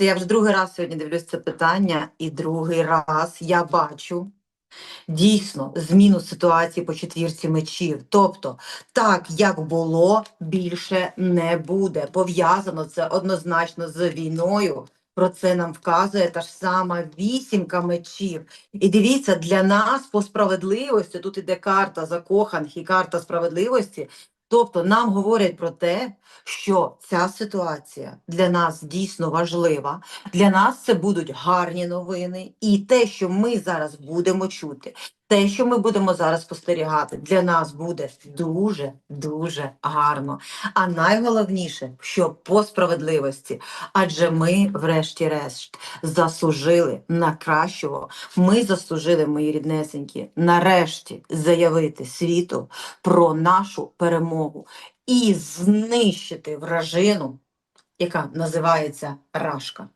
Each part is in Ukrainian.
я вже другий раз сьогодні дивлюсь це питання, і другий раз я бачу дійсно зміну ситуації по четвірці мечів. Тобто, так як було, більше не буде. Пов'язано це однозначно з війною. Про це нам вказує та ж сама вісімка мечів. І дивіться, для нас по справедливості тут іде карта закоханих і карта справедливості. Тобто нам говорять про те, що ця ситуація для нас дійсно важлива. Для нас це будуть гарні новини, і те, що ми зараз будемо чути, те, що ми будемо зараз спостерігати, для нас буде дуже дуже гарно. А найголовніше, що по справедливості, адже ми, врешті-решт, заслужили на кращого. Ми заслужили, мої ріднесенькі, нарешті заявити світу про нашу перемогу і знищити вражину, яка називається Рашка.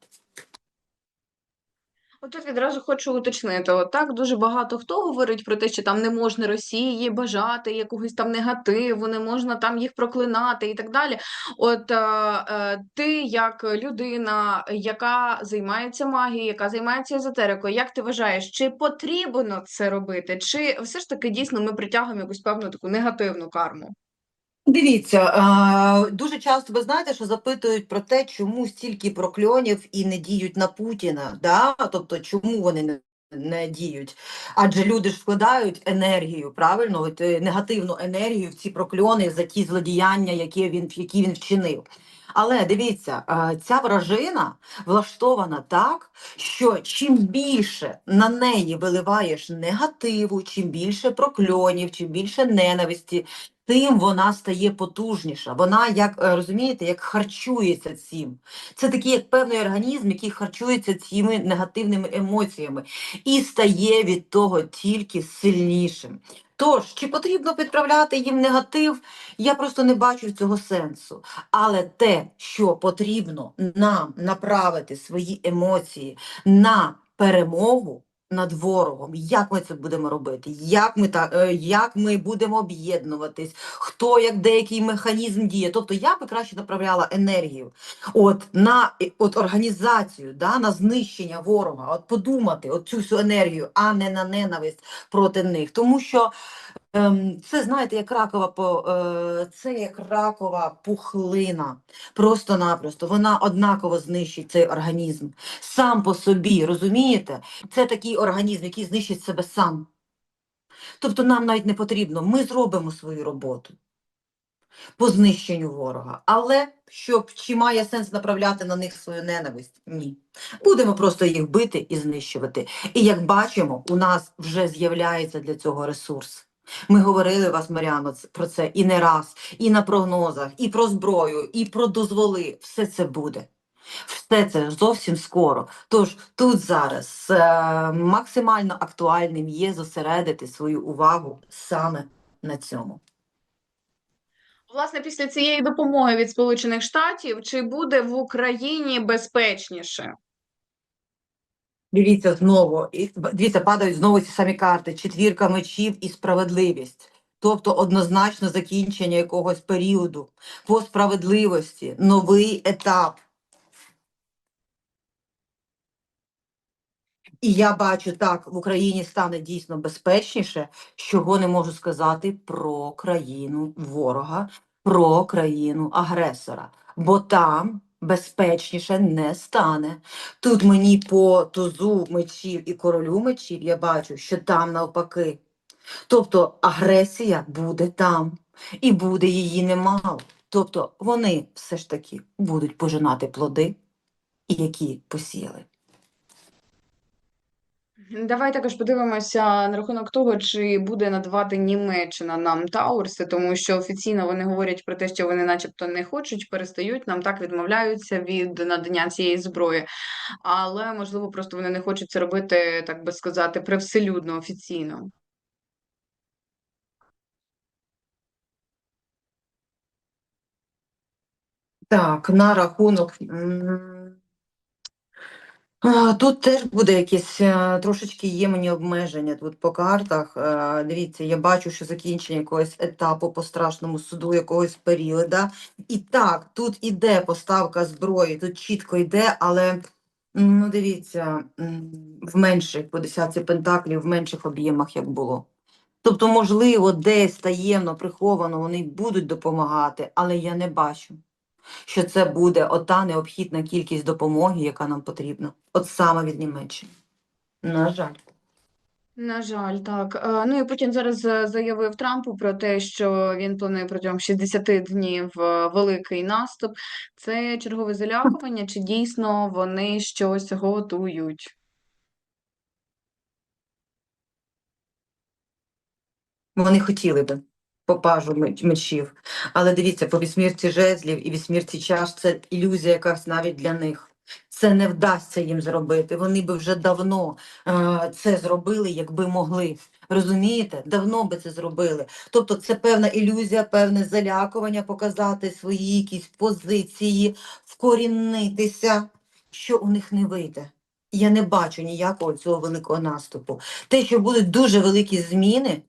Отут відразу хочу уточнити. Отак дуже багато хто говорить про те, що там не можна Росії бажати якогось там негативу, не можна там їх проклинати і так далі. От е, е, ти, як людина, яка займається магією, яка займається езотерикою, як ти вважаєш, чи потрібно це робити, чи все ж таки дійсно ми притягуємо якусь певну таку негативну карму? Дивіться, дуже часто ви знаєте, що запитують про те, чому стільки прокльонів і не діють на Путіна, да? тобто чому вони не, не діють? Адже люди ж вкладають енергію, правильно, е, негативну енергію в ці прокльони за ті злодіяння, які він, які він вчинив. Але дивіться, ця вражина влаштована так, що чим більше на неї виливаєш негативу, чим більше прокльонів, чим більше ненависті, тим вона стає потужніша. Вона, як е, розумієте, як харчується цим. Це такий як певний організм, який харчується цими негативними емоціями і стає від того тільки сильнішим. Тож, чи потрібно підправляти їм негатив, я просто не бачу цього сенсу. Але те, що потрібно нам направити свої емоції на перемогу, над ворогом. Як ми це будемо робити? Як ми та е, як ми будемо об'єднуватись? Хто як деякий механізм діє? Тобто я би краще направляла енергію от на е, от організацію, да, на знищення ворога, от подумати от цю всю енергію, а не на ненависть проти них. Тому що це знаєте, як ракова е, це як ракова пухлина. Просто-напросто вона однаково знищить цей організм сам по собі, розумієте? Це такий організм, який знищить себе сам. Тобто нам навіть не потрібно, ми зробимо свою роботу по знищенню ворога. Але щоб чи має сенс направляти на них свою ненависть? Ні. Будемо просто їх бити і знищувати. І як бачимо, у нас вже з'являється для цього ресурс. Ми говорили вас, Маріано, про це і не раз, і на прогнозах, і про зброю, і про дозволи. Все це буде. Все це зовсім скоро. Тож тут зараз е, максимально актуальним є зосередити свою увагу саме на цьому. Власне, після цієї допомоги від Сполучених Штатів, чи буде в Україні безпечніше? Дивіться знову, дивіться, падають знову ці самі карти: четвірка мечів і справедливість. Тобто однозначно закінчення якогось періоду по справедливості, новий етап. І я бачу, так, в Україні стане дійсно безпечніше, чого не можу сказати про країну ворога, про країну агресора. Бо там безпечніше не стане. Тут мені по тузу мечів і королю мечів я бачу, що там навпаки. Тобто агресія буде там, і буде її немало. Тобто вони все ж таки будуть пожинати плоди, які посіяли. Давай також подивимося на рахунок того, чи буде надавати Німеччина нам Таурси, тому що офіційно вони говорять про те, що вони, начебто, не хочуть, перестають нам так відмовляються від надання цієї зброї. Але можливо, просто вони не хочуть це робити, так би сказати, привселюдно офіційно. Так, на рахунок. Тут теж буде якесь е, трошечки є мені обмеження тут по картах. Е, Дивіться, я бачу, що закінчення якогось етапу по страшному суду, якогось періоду. І так, тут іде поставка зброї, тут чітко йде, але ну дивіться, в менших по десятці пентаклів, в менших об'ємах як було. Тобто, можливо, десь таємно, приховано вони будуть допомагати, але я не бачу що це буде ота необхідна кількість допомоги, яка нам потрібна. От саме від Німеччини. На жаль. На жаль, так. Е, Ну і Путін зараз е, заявив Трампу про те, що він планує протягом 60 днів е, великий наступ. Це чергове залякування, чи дійсно вони щось готують? Вони хотіли би по пажу мечів. Але дивіться, по вісьмірці жезлів і вісьмірці чаш це ілюзія якась навіть для них. Це не вдасться їм зробити. Вони би вже давно е, це зробили, якби могли. Розумієте? Давно би це зробили. Тобто це певна ілюзія, певне залякування, показати свої якісь позиції, вкорінитися, що у них не вийде. Я не бачу ніякого цього великого наступу. Те, що будуть дуже великі зміни,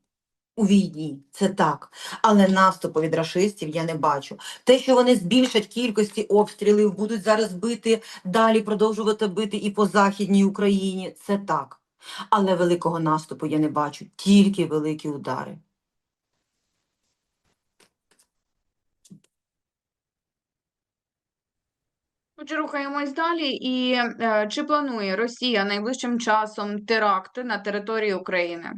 у війні, це так. Але наступу від рашистів я не бачу. Те, що вони збільшать кількості обстрілів, будуть зараз бити, далі продовжувати бити і по Західній Україні, це так. Але великого наступу я не бачу, тільки великі удари. Отже, рухаємось далі. І е, чи планує Росія найближчим часом теракти на території України?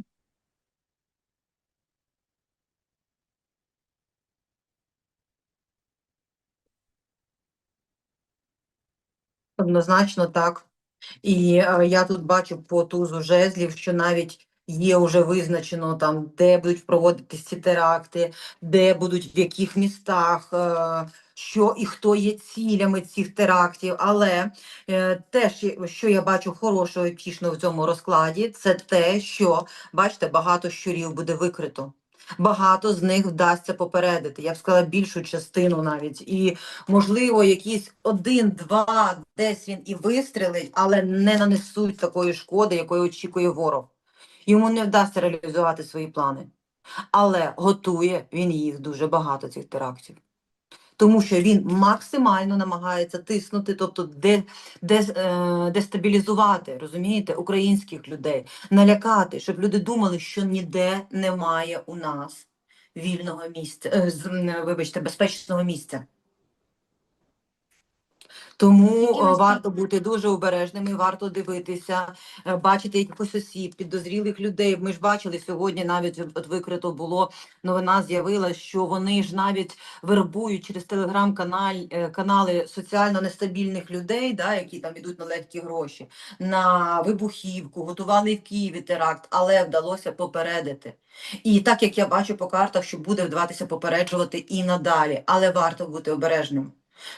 Однозначно так. І е, я тут бачу по тузу жезлів, що навіть є вже визначено там, де будуть проводитись ці теракти, де будуть в яких містах, е, що і хто є цілями цих терактів. Але е, теж, що я бачу хорошого і втішного в цьому розкладі, це те, що бачите, багато щурів буде викрито. Багато з них вдасться попередити. Я б сказала більшу частину навіть. І можливо, якийсь один-два, десь він і вистрілить, але не нанесуть такої шкоди, якої очікує ворог. Йому не вдасться реалізувати свої плани. Але готує він їх дуже багато, цих терактів. Тому що він максимально намагається тиснути, тобто де, де, е, дестабілізувати, розумієте, українських людей, налякати, щоб люди думали, що ніде немає у нас вільного місця, е, вибачте, безпечного місця. Тому е, варто бути дуже обережними, варто дивитися, е, бачити якихось осіб, підозрілих людей. Ми ж бачили сьогодні, навіть от- викрито було новина, з'явилась, що вони ж навіть вербують через телеграм-канал е, канали соціально нестабільних людей, да, які там ідуть на легкі гроші, на вибухівку, готували в Києві теракт, але вдалося попередити. І так як я бачу по картах, що буде вдаватися попереджувати і надалі, але варто бути обережним.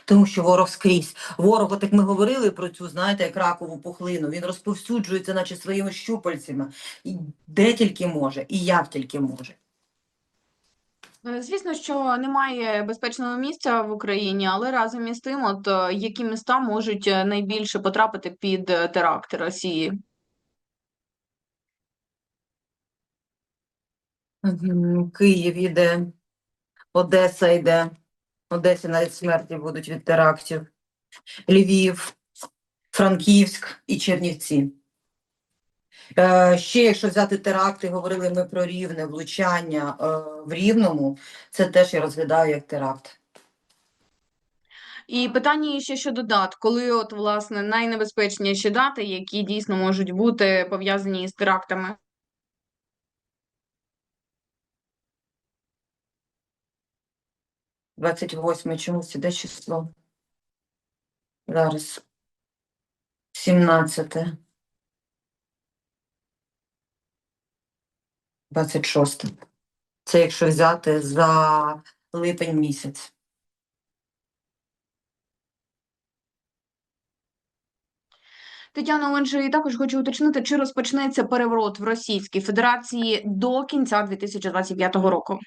Тому що ворог скрізь. Ворог, от як ми говорили про цю, знаєте, як ракову пухлину, він розповсюджується, наче своїми щупальцями, і де тільки може, і як тільки може. Е, Звісно, що немає безпечного місця в Україні, але разом із тим, от е, які міста можуть е, найбільше потрапити під теракти Росії? Київ іде, Одеса йде. Одесі навіть смерті будуть від терактів. Львів, Франківськ і Чернівці. Е, ще, якщо взяти теракти, говорили ми про рівне влучання е, в Рівному, це теж я розглядаю як теракт. І питання ще щодо дат, коли от власне найнебезпечніші дати, які дійсно можуть бути пов'язані із терактами. 28 чомусь іде число. Зараз. 17. 26. Це якщо взяти за липень місяць. Тетяно, отже, і також хочу уточнити, чи розпочнеться переворот в Російській Федерації до кінця 2025 року.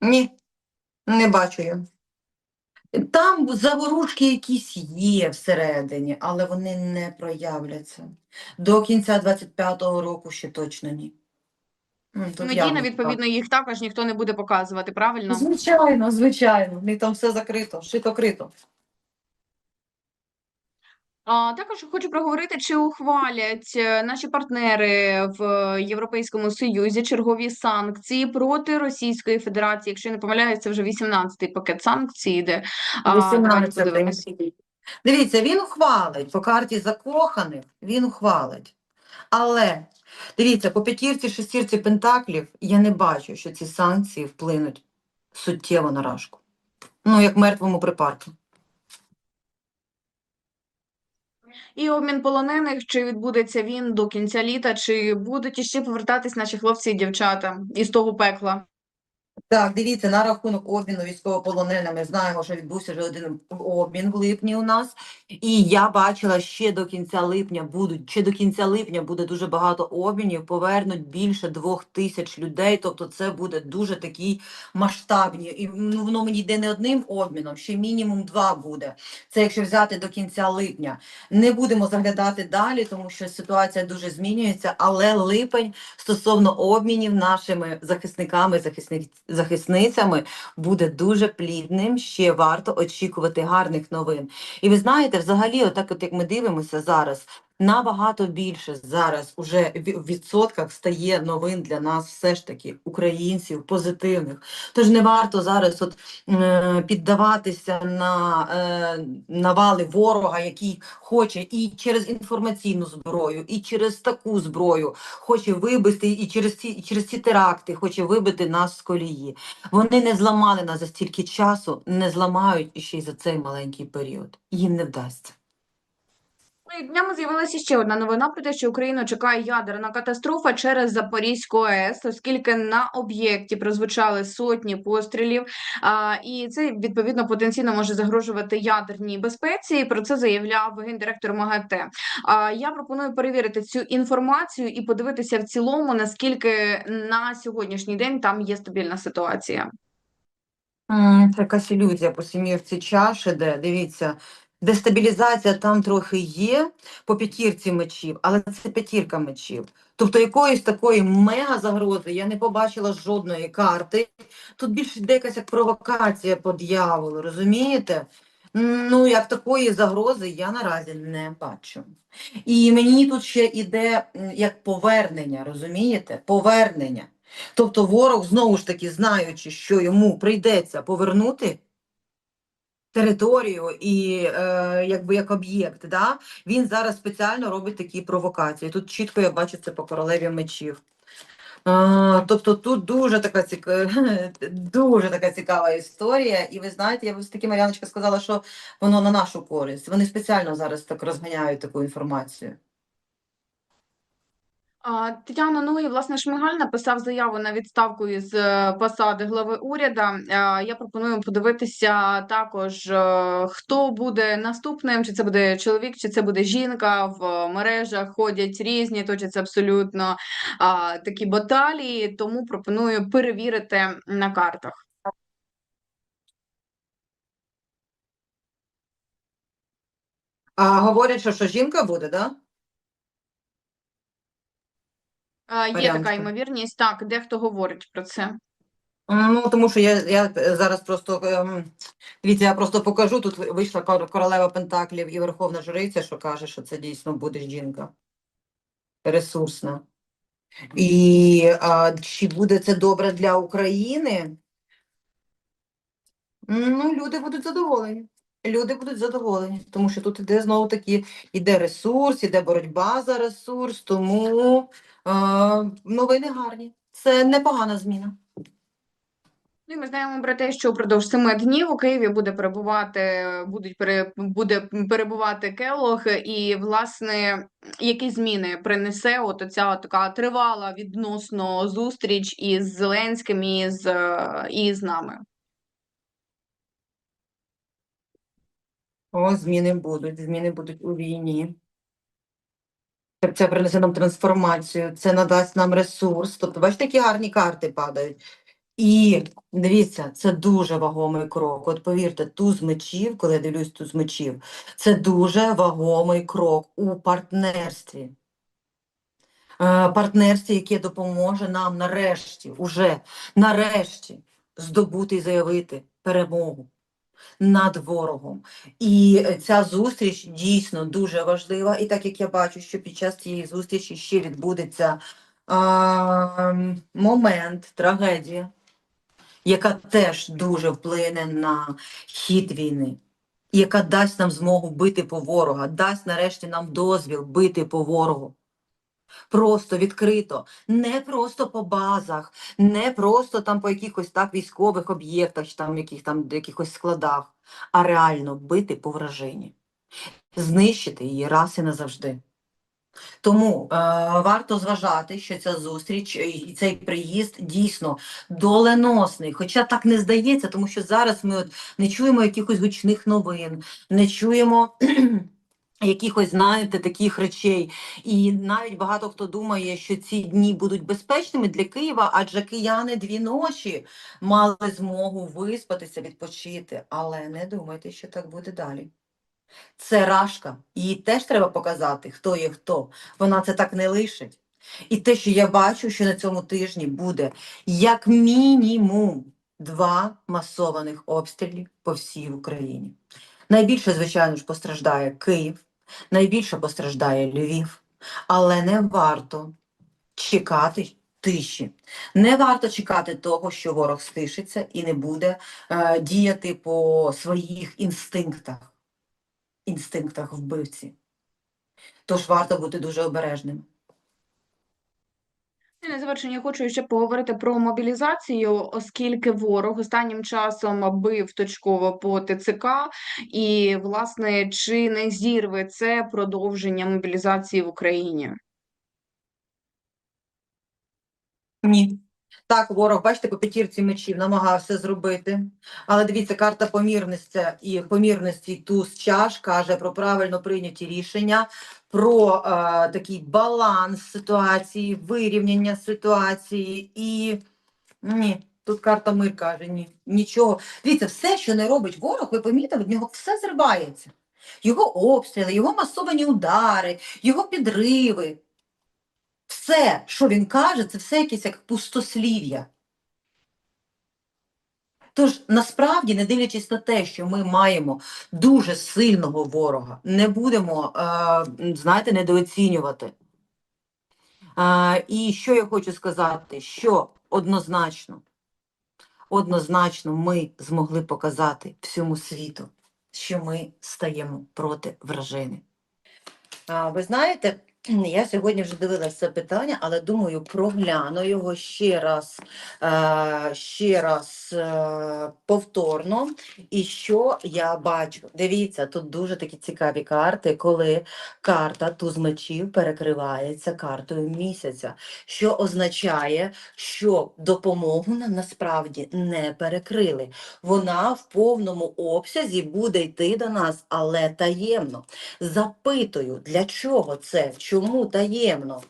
Ні, не бачу я. Там заворушки якісь є всередині, але вони не проявляться. До кінця 25-го року ще точно ні. М, тут Медійно, відповідно, їх також ніхто не буде показувати, правильно? Звичайно, звичайно. В них там все закрито, шито-крито. А також хочу проговорити, чи ухвалять е, наші партнери в Європейському Союзі чергові санкції проти Російської Федерації. Якщо я не помиляюсь, це вже 18-й пакет санкцій йде. А, 18 подивимось. Дивіться, він ухвалить по карті закоханих, він ухвалить. Але дивіться, по п'ятірці, шестірці пентаклів я не бачу, що ці санкції вплинуть суттєво на рашку. Ну, як мертвому припарку. І обмін полонених, чи відбудеться він до кінця літа, чи будуть іще повертатись наші хлопці і дівчата із того пекла? Так, дивіться, на рахунок обміну військовополоненими знаємо, що відбувся вже один обмін в липні у нас. І я бачила, ще до кінця липня будуть, ще до кінця липня буде дуже багато обмінів, повернуть більше двох тисяч людей. Тобто це буде дуже такі масштабні. І ну, воно мені йде не одним обміном, ще мінімум два буде. Це якщо взяти до кінця липня. Не будемо заглядати далі, тому що ситуація дуже змінюється, але липень стосовно обмінів нашими захисниками, захисник, захисницями буде дуже плідним. Ще варто очікувати гарних новин. І ви знаєте, взагалі, отак, от як ми дивимося зараз. Набагато більше зараз уже в відсотках стає новин для нас, все ж таки, українців, позитивних. Тож не варто зараз от, е, піддаватися на е, навали ворога, який хоче і через інформаційну зброю, і через таку зброю хоче вибити, і через ці, і через ці теракти хоче вибити нас з колії. Вони не зламали нас за стільки часу, не зламають іще й за цей маленький період. Їм не вдасться. Днями з'явилася ще одна новина про те, що Україну чекає ядерна катастрофа через Запорізьку АЕС, оскільки на об'єкті прозвучали сотні пострілів, а, і це відповідно потенційно може загрожувати ядерній безпеці. І про це заявляв гендиректор МАГАТЕ. А я пропоную перевірити цю інформацію і подивитися в цілому, наскільки на сьогоднішній день там є стабільна ситуація. Якась ілюзія по сімірці чаші, де дивіться, дестабілізація там трохи є по п'ятірці мечів, але це п'ятірка мечів. Тобто якоїсь такої мега загрози я не побачила жодної карти. Тут більше йде якась як провокація по дьяволу, розумієте? Ну, як такої загрози я наразі не бачу. І мені тут ще іде м, як повернення, розумієте? Повернення. Тобто ворог, знову ж таки, знаючи, що йому прийдеться повернути територію і е, якби як об'єкт, да? він зараз спеціально робить такі провокації. Тут чітко я бачу це по королеві мечів. А, тобто тут дуже така ціка... дуже така цікава історія. І ви знаєте, я б таки Мар'яночка сказала, що воно на нашу користь. Вони спеціально зараз так розганяють таку інформацію. Тетяна, ну і власне Шмигаль написав заяву на відставку із е, посади глави уряду. Я пропоную подивитися також, е, хто буде наступним, чи це буде чоловік, чи це буде жінка. В мережах ходять різні, точаться абсолютно такі баталії, тому пропоную перевірити на картах. А говорять, що, що жінка буде, да? А, Є така ймовірність, так, дехто говорить про це. Ну, тому що я, я е, зараз просто ем, дивіться, я просто покажу. Тут вийшла кор- королева Пентаклів і Верховна Жриця, що каже, що це дійсно буде жінка ресурсна. І а, чи буде це добре для України? Ну, люди будуть задоволені. Люди будуть задоволені, тому що тут іде знову таки, іде ресурс, іде боротьба за ресурс, тому е, новини гарні. Це непогана зміна. Ну, і ми знаємо про те, що впродовж семи днів у Києві буде перебувати, будуть пере, буде перебувати Келох, і власне які зміни принесе от ця така тривала відносно зустріч із Зеленським і з, е, і з нами. О, зміни будуть, зміни будуть у війні. Це принесе нам трансформацію, це надасть нам ресурс. Тобто, бачите, які гарні карти падають. І дивіться, це дуже вагомий крок. От повірте, туз мечів, коли я дивлюсь туз мечів, це дуже вагомий крок у партнерстві. Е, Партнерстві, яке допоможе нам нарешті, уже нарешті здобути і заявити перемогу над ворогом. І ця зустріч дійсно дуже важлива. І так як я бачу, що під час цієї зустрічі ще відбудеться а, момент, трагедія, яка теж дуже вплине на хід війни, яка дасть нам змогу бити по ворога, дасть нарешті нам дозвіл бити по ворогу. Просто відкрито, не просто по базах, не просто там по якихось так військових об'єктах, там яких там якихось складах, а реально бити по вражині, знищити її раз і назавжди. Тому е, варто зважати, що ця зустріч і цей приїзд дійсно доленосний. Хоча так не здається, тому що зараз ми от не чуємо якихось гучних новин, не чуємо якихось, знаєте, таких речей. І навіть багато хто думає, що ці дні будуть безпечними для Києва, адже кияни дві ночі мали змогу виспатися, відпочити. Але не думайте, що так буде далі. Це Рашка, її теж треба показати, хто є хто. Вона це так не лишить. І те, що я бачу, що на цьому тижні буде як мінімум два масованих обстрілів по всій Україні. Найбільше, звичайно ж, постраждає Київ, найбільше постраждає Львів, але не варто чекати тиші. Не варто чекати того, що ворог стишиться і не буде е, діяти по своїх інстинктах інстинктах вбивці. Тож варто бути дуже обережним. На завершення хочу ще поговорити про мобілізацію, оскільки ворог останнім часом бив точково по ТЦК, і власне чи не зірве це продовження мобілізації в Україні? Ні. Так, ворог, бачите, по п'ятірці мечів намагався зробити. Але дивіться, карта помірності і помірності туз чаш каже про правильно прийняті рішення, про е, такий баланс ситуації, вирівняння ситуації і ні. Тут карта мир каже, ні, нічого. Дивіться, все, що не робить ворог, ви помітили, в нього все зривається. Його обстріли, його масовані удари, його підриви. Все, що він каже, це все якесь як пустослів'я. Тож, насправді, не дивлячись на те, що ми маємо дуже сильного ворога, не будемо, е, знаєте, недооцінювати. Е, і що я хочу сказати, що однозначно, однозначно ми змогли показати всьому світу, що ми стаємо проти вражини. А, ви знаєте, я сьогодні вже дивилася це питання, але думаю, прогляну його ще раз, е, ще раз е, повторно. І що я бачу? Дивіться, тут дуже такі цікаві карти, коли карта туз мечів перекривається картою місяця, що означає, що допомогу нам насправді не перекрили. Вона в повному обсязі буде йти до нас, але таємно. Запитую, для чого це? Чому таємно?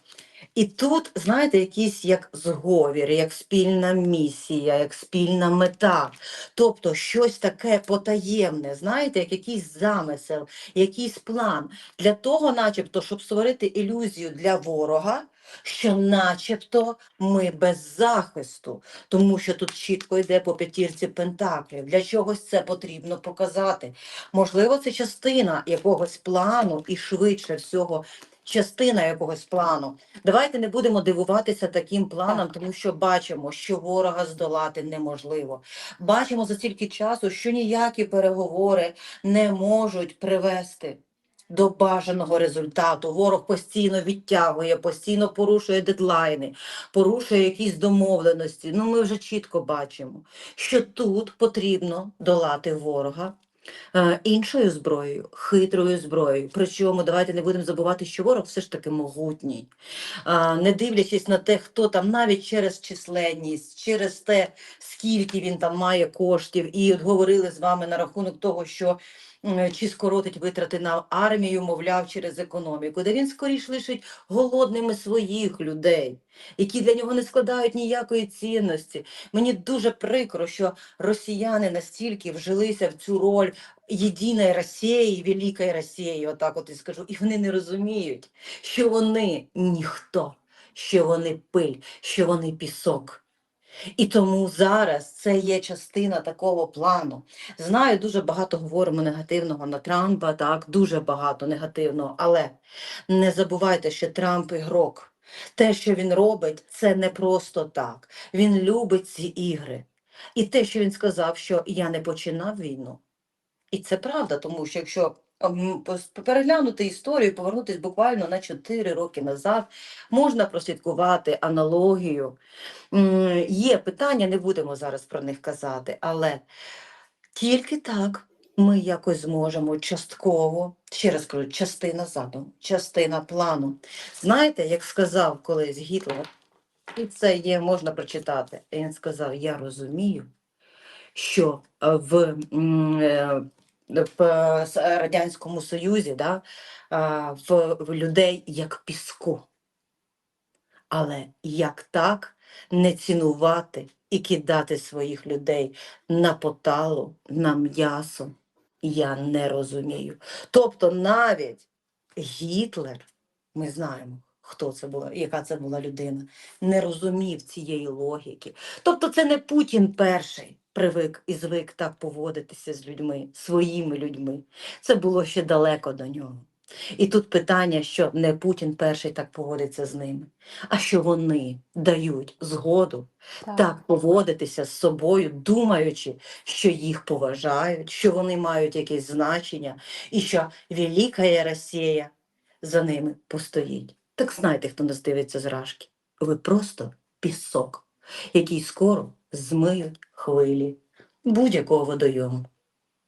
І тут, знаєте, якийсь як зговір, як спільна місія, як спільна мета. Тобто щось таке потаємне, знаєте, як якийсь замисел, якийсь план. Для того, начебто, щоб створити ілюзію для ворога, що начебто ми без захисту, тому що тут чітко йде по п'ятірці пентаклів. Для чогось це потрібно показати. Можливо, це частина якогось плану і швидше всього. Частина якогось плану. Давайте не будемо дивуватися таким планом, тому що бачимо, що ворога здолати неможливо. Бачимо за стільки часу, що ніякі переговори не можуть привести до бажаного результату. Ворог постійно відтягує, постійно порушує дедлайни, порушує якісь домовленості. Ну, ми вже чітко бачимо, що тут потрібно долати ворога. Е, Іншою зброєю, хитрою зброєю. Причому давайте не будемо забувати, що ворог все ж таки могутній. Не дивлячись на те, хто там навіть через численність, через те, скільки він там має коштів, і от говорили з вами на рахунок того, що чи скоротить витрати на армію, мовляв, через економіку, де він скоріш лишить голодними своїх людей. які для нього не складають ніякої цінності. Мені дуже прикро, що росіяни настільки вжилися в цю роль єдиної Росії, великої Росії, отак от і скажу, і вони не розуміють, що вони ніхто, що вони пиль, що вони пісок. І тому зараз це є частина такого плану. Знаю, дуже багато говоримо негативного на Трампа, так, дуже багато негативного, але не забувайте, що Трамп ігрок. Те, що він робить, це не просто так. Він любить ці ігри. І те, що він сказав, що я не починав війну. І це правда, тому що якщо переглянути історію, повернутися буквально на 4 роки назад, можна прослідкувати аналогію. Є питання, не будемо зараз про них казати, але тільки так ми якось зможемо частково, ще раз кажу, частина задуму, частина плану. Знаєте, як сказав колись Гітлер, і це є, можна прочитати. Він сказав: Я розумію, що в, е, в е, Радянському Союзі да, в людей як піску. Але як так не цінувати і кидати своїх людей на поталу, на м'ясо, я не розумію. Тобто навіть Гітлер, ми знаємо, хто це була, яка це була людина, не розумів цієї логіки. Тобто це не Путін перший привик і звик так поводитися з людьми, своїми людьми. Це було ще далеко до нього. І тут питання, що не Путін перший так поводиться з ними, а що вони дають згоду так поводитися з собою, думаючи, що їх поважають, що вони мають якесь значення, і що велика Росія за ними постоїть. Так знайте, хто нас дивиться з рашки. Ви просто пісок, який скоро змиють хвилі будь-якого водойому,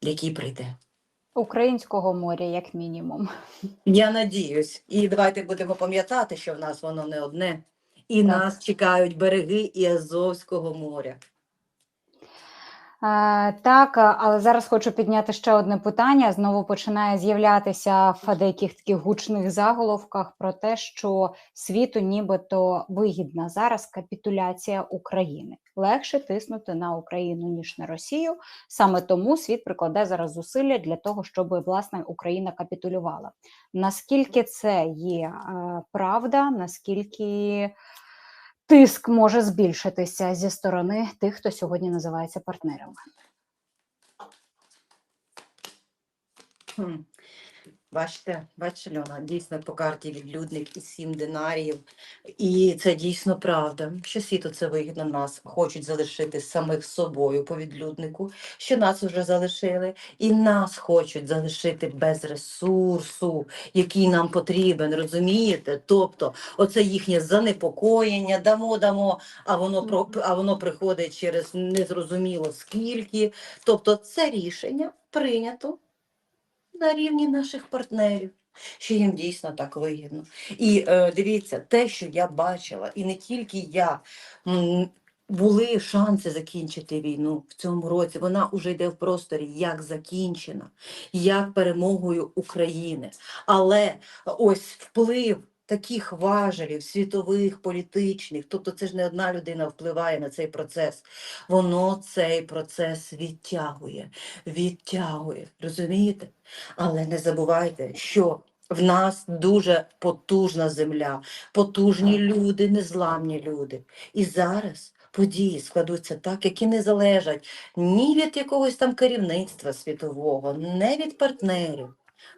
який прийде. Українського моря, як мінімум. Я надіюсь, і давайте будемо пам'ятати, що в нас воно не одне, і Так. нас чекають береги і Азовського моря. Е, Так, але зараз хочу підняти ще одне питання. Знову починає з'являтися в деяких таких гучних заголовках про те, що світу нібито вигідна зараз капітуляція України. Легше тиснути на Україну ніж на Росію. Саме тому світ прикладе зараз зусилля для того, щоб власне Україна капітулювала. Наскільки це є е, правда? Наскільки тиск може збільшитися зі сторони тих, хто сьогодні називається партнерами? Бачите, бачите, Льона, дійсно по карті відлюдник і сім динаріїв. І це дійсно правда, що світу це вигідно нас хочуть залишити самих собою по відлюднику, що нас вже залишили, і нас хочуть залишити без ресурсу, який нам потрібен, розумієте? Тобто, оце їхнє занепокоєння, дамо, дамо, а воно а воно приходить через незрозуміло скільки. Тобто, це рішення прийнято на рівні наших партнерів, що їм дійсно так вигідно. І е, дивіться, те, що я бачила, і не тільки я. Були шанси закінчити війну в цьому році. Вона вже йде в просторі як закінчена, як перемогою України. Але ось вплив таких важелів, світових, політичних, тобто це ж не одна людина впливає на цей процес. Воно цей процес відтягує, відтягує. Розумієте? Але не забувайте, що в нас дуже потужна земля, потужні люди, незламні люди. І зараз події складуться так, які не залежать ні від якогось там керівництва світового, не від партнерів.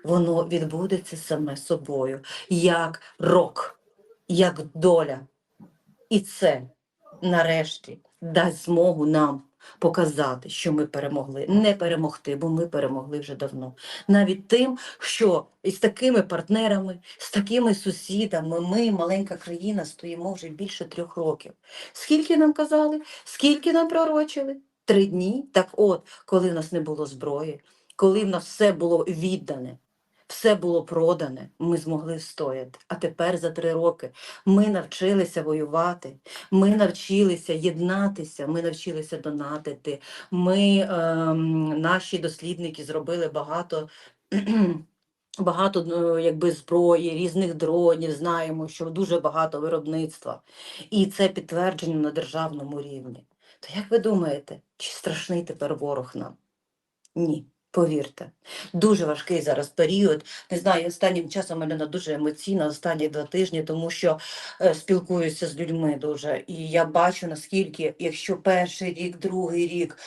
Воно відбудеться саме собою, як рок, як доля. І це нарешті дасть змогу нам показати, що ми перемогли. Не перемогти, бо ми перемогли вже давно. Навіть тим, що із такими партнерами, з такими сусідами, ми, маленька країна, стоїмо вже більше трьох років. Скільки нам казали, скільки нам пророчили? Три дні. Так от, коли в нас не було зброї, коли в нас все було віддане. Все було продане, ми змогли стояти. А тепер за три роки ми навчилися воювати, ми навчилися єднатися, ми навчилися донатити. Ми, ем, наші дослідники, зробили багато багато ну, якби зброї, різних дронів, знаємо, що дуже багато виробництва. І це підтверджено на державному рівні. То як ви думаєте, чи страшний тепер ворог нам? Ні, повірте. Дуже важкий зараз період. Не знаю, останнім часом Альона дуже емоційна, останні два тижні, тому що е, спілкуюся з людьми дуже. І я бачу, наскільки, якщо перший рік, другий рік.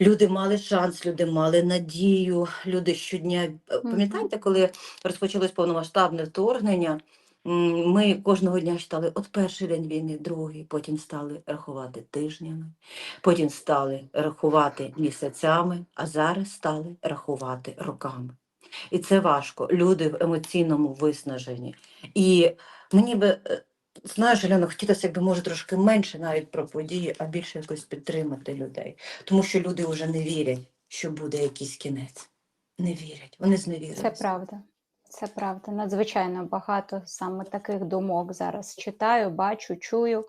Люди мали шанс, люди мали надію, люди щодня. е, Пам'ятаєте, коли розпочалось повномасштабне вторгнення, ми кожного дня читали от перший день війни, другий, потім стали рахувати тижнями, потім стали рахувати місяцями, а зараз стали рахувати роками. І це важко. Люди в емоційному виснаженні. І мені би, е, знаєш, Альона, хотілося, якби може трошки менше навіть про події, а більше якось підтримати людей. Тому що люди вже не вірять, що буде якийсь кінець. Не вірять. Вони зневірилися. Це правда. Це правда. Надзвичайно багато саме таких думок зараз читаю, бачу, чую.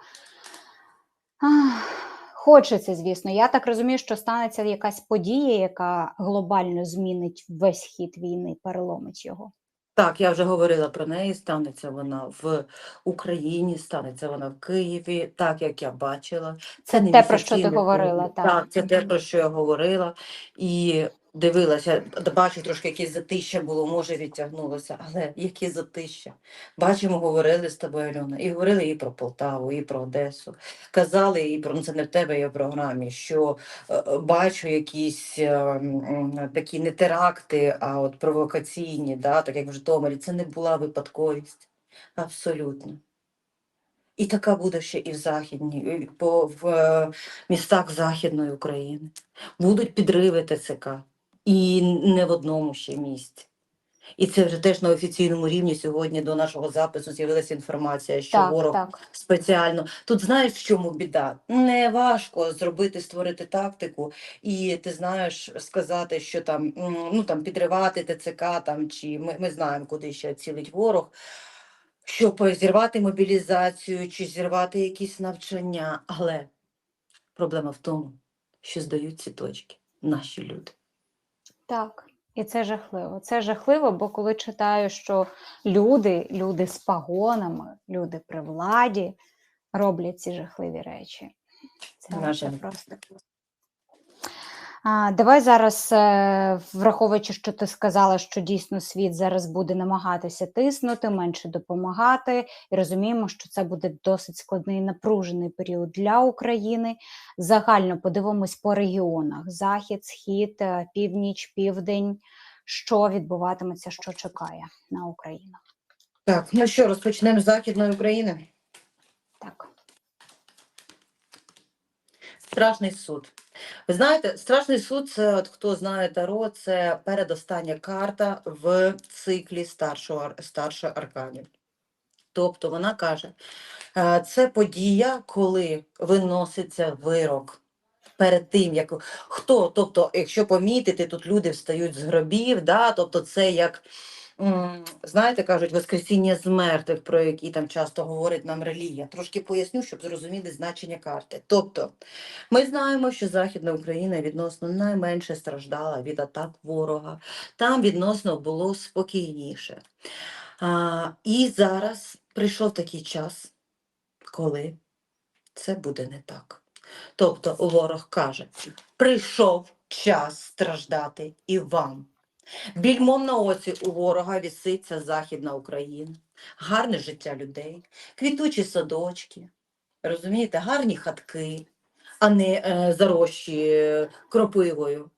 Ах, Хочеться, звісно. Я так розумію, що станеться якась подія, яка глобально змінить весь хід війни, переломить його. Так, я вже говорила про неї. Станеться вона в Україні, станеться вона в Києві, так як я бачила. Це не те, про що ти говорила, так. Так, це те, про що я говорила. І дивилася, бачу, трошки якесь затища було, може відтягнулося, але яке затища. Бачимо, говорили з тобою, Альона, і говорили і про Полтаву, і про Одесу. Казали і про ну, це не в тебе є в програмі, що е, е, бачу якісь е, м, такі не теракти, а от провокаційні, да, так як в Житомирі. Це не була випадковість. Абсолютно. І така буде ще і в західній, по в е, містах Західної України. Будуть підриви ТЦК. І не в одному ще місці. І це вже теж на офіційному рівні сьогодні до нашого запису з'явилася інформація, що Так, ворог так. спеціально. Тут знаєш, в чому біда? Не важко зробити, створити тактику, і ти знаєш сказати, що там ну там підривати ТЦК, там чи ми, ми знаємо, куди ще цілить ворог. Щоб зірвати мобілізацію чи зірвати якісь навчання. Але проблема в тому, що здають ці точки наші люди. Так, і це жахливо. Це жахливо, бо коли читаю, що люди, люди з пагонами, люди при владі роблять ці жахливі речі. Це, вже просто. А, давай зараз, е, враховуючи, що ти сказала, що дійсно світ зараз буде намагатися тиснути, менше допомагати, і розуміємо, що це буде досить складний і напружений період для України. Загально подивимось по регіонах: захід, схід, е, північ, південь. Що відбуватиметься, що чекає на Україну? Так, ну що, розпочнемо з Західної України. Так, Страшний суд. Ви знаєте, страшний суд це от хто знає Таро, це передостання карта в циклі старшого ар- старших арканів. Тобто вона каже, е, це подія, коли виноситься вирок. Перед тим, як хто, тобто, якщо помітити, тут люди встають з гробів, да, тобто це як, знаєте, кажуть, воскресіння з мертвих, про які там часто говорить нам релігія. Трошки поясню, щоб зрозуміти значення карти. Тобто, ми знаємо, що Західна Україна відносно найменше страждала від атак ворога. Там відносно було спокійніше. А, і зараз прийшов такий час, коли це буде не так. Тобто ворог каже: прийшов час страждати і вам. Більмом на оці у ворога віситься Західна Україна, гарне життя людей, квітучі садочки, розумієте, гарні хатки, а не е, зарощі е, кропивою.